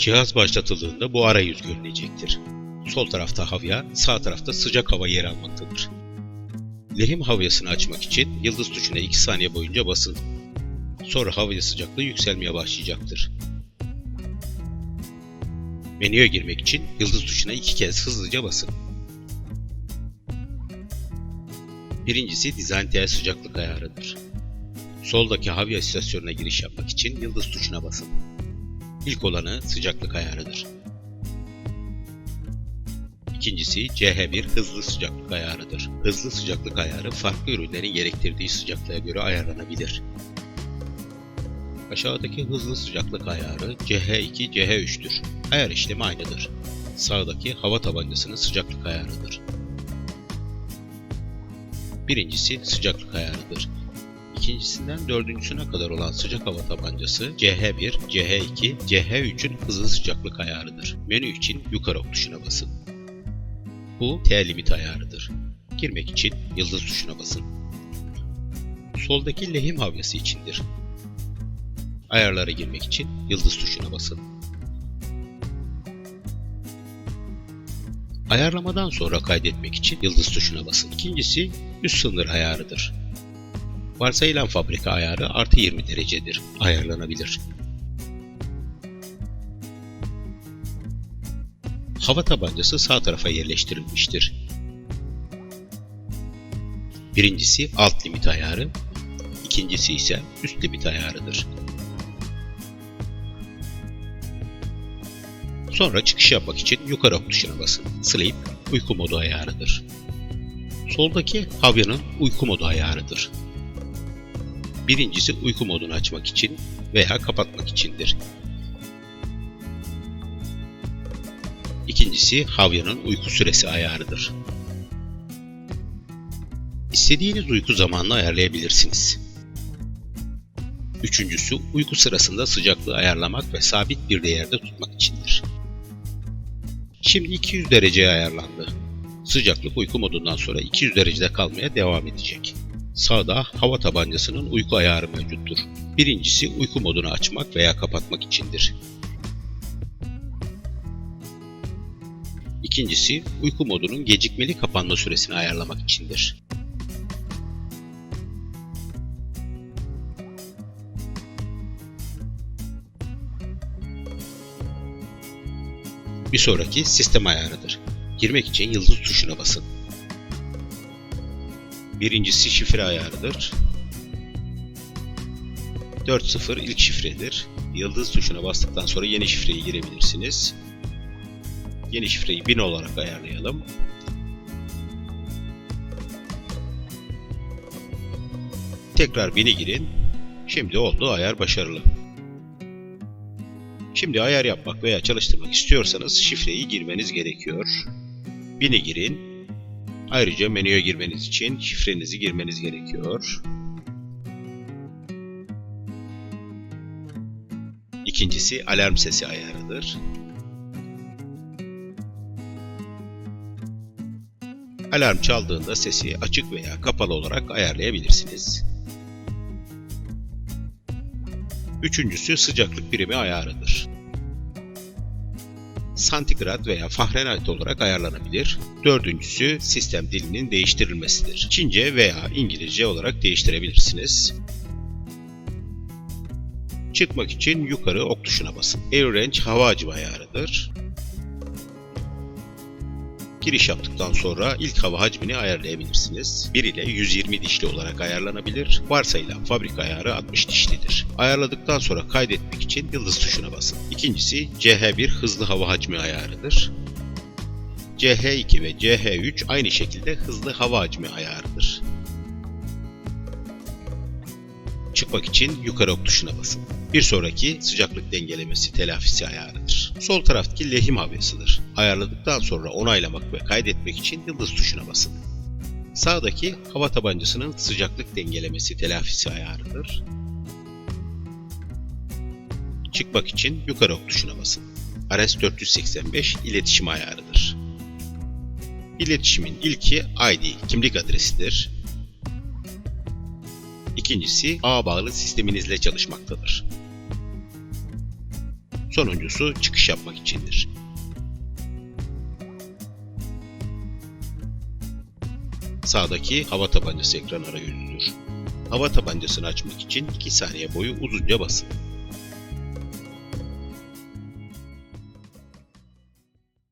Cihaz başlatıldığında bu arayüz görünecektir. Sol tarafta havya, sağ tarafta sıcak hava yer almaktadır. Lehim havyasını açmak için yıldız tuşuna 2 saniye boyunca basın. Sonra havya sıcaklığı yükselmeye başlayacaktır. Menüye girmek için yıldız tuşuna iki kez hızlıca basın. Birincisi TL sıcaklık ayarıdır. Soldaki havya istasyonuna giriş yapmak için yıldız tuşuna basın. İlk olanı sıcaklık ayarıdır. İkincisi CH1 hızlı sıcaklık ayarıdır. Hızlı sıcaklık ayarı farklı ürünlerin gerektirdiği sıcaklığa göre ayarlanabilir. Aşağıdaki hızlı sıcaklık ayarı CH2, CH3'tür. Ayar işlemi aynıdır. Sağdaki hava tabancasının sıcaklık ayarıdır. Birincisi sıcaklık ayarıdır. İkincisinden dördüncüsüne kadar olan sıcak hava tabancası CH1, CH2, CH3'ün hızlı sıcaklık ayarıdır. Menü için yukarı ok tuşuna basın. Bu T limit ayarıdır. Girmek için yıldız tuşuna basın. Soldaki lehim havyası içindir. Ayarlara girmek için yıldız tuşuna basın. Ayarlamadan sonra kaydetmek için yıldız tuşuna basın. İkincisi üst sınır ayarıdır. Varsayılan fabrika ayarı artı 20 derecedir. Ayarlanabilir. Hava tabancası sağ tarafa yerleştirilmiştir. Birincisi alt limit ayarı, ikincisi ise üst limit ayarıdır. Sonra çıkış yapmak için yukarı ok tuşuna basın. Sleep uyku modu ayarıdır. Soldaki havyanın uyku modu ayarıdır. Birincisi uyku modunu açmak için veya kapatmak içindir. İkincisi havyanın uyku süresi ayarıdır. İstediğiniz uyku zamanını ayarlayabilirsiniz. Üçüncüsü uyku sırasında sıcaklığı ayarlamak ve sabit bir değerde tutmak içindir. Şimdi 200 dereceye ayarlandı. Sıcaklık uyku modundan sonra 200 derecede kalmaya devam edecek. Sağda hava tabancasının uyku ayarı mevcuttur. Birincisi uyku modunu açmak veya kapatmak içindir. İkincisi uyku modunun gecikmeli kapanma süresini ayarlamak içindir. Bir sonraki sistem ayarıdır. Girmek için yıldız tuşuna basın. Birincisi şifre ayarıdır. 4.0 ilk şifredir. Yıldız tuşuna bastıktan sonra yeni şifreyi girebilirsiniz. Yeni şifreyi 1000 olarak ayarlayalım. Tekrar 1000'i girin. Şimdi oldu ayar başarılı. Şimdi ayar yapmak veya çalıştırmak istiyorsanız şifreyi girmeniz gerekiyor. 1000'i girin. Ayrıca menüye girmeniz için şifrenizi girmeniz gerekiyor. İkincisi alarm sesi ayarıdır. Alarm çaldığında sesi açık veya kapalı olarak ayarlayabilirsiniz. Üçüncüsü sıcaklık birimi ayarıdır. Santigrat veya Fahrenheit olarak ayarlanabilir. Dördüncüsü sistem dilinin değiştirilmesidir. Çince veya İngilizce olarak değiştirebilirsiniz. Çıkmak için yukarı ok tuşuna basın. Air Range hava hacmi ayarıdır. Giriş yaptıktan sonra ilk hava hacmini ayarlayabilirsiniz. 1 ile 120 dişli olarak ayarlanabilir. Varsayılan fabrika ayarı 60 dişlidir. Ayarladıktan sonra kaydetmek için yıldız tuşuna basın. İkincisi CH1 hızlı hava hacmi ayarıdır. CH2 ve CH3 aynı şekilde hızlı hava hacmi ayarıdır. Çıkmak için yukarı ok tuşuna basın. Bir sonraki sıcaklık dengelemesi telafisi ayarıdır. Sol taraftaki lehim havyasıdır. Ayarladıktan sonra onaylamak ve kaydetmek için yıldız tuşuna basın. Sağdaki hava tabancasının sıcaklık dengelemesi telafisi ayarıdır. Çıkmak için yukarı ok tuşuna basın. RS-485 iletişim ayarıdır. İletişimin ilki ID, kimlik adresidir. İkincisi ağ bağlı sisteminizle çalışmaktadır. Sonuncusu çıkış yapmak içindir. Sağdaki hava tabancası ekran arayüzüdür. Hava tabancasını açmak için 2 saniye boyu uzunca basın.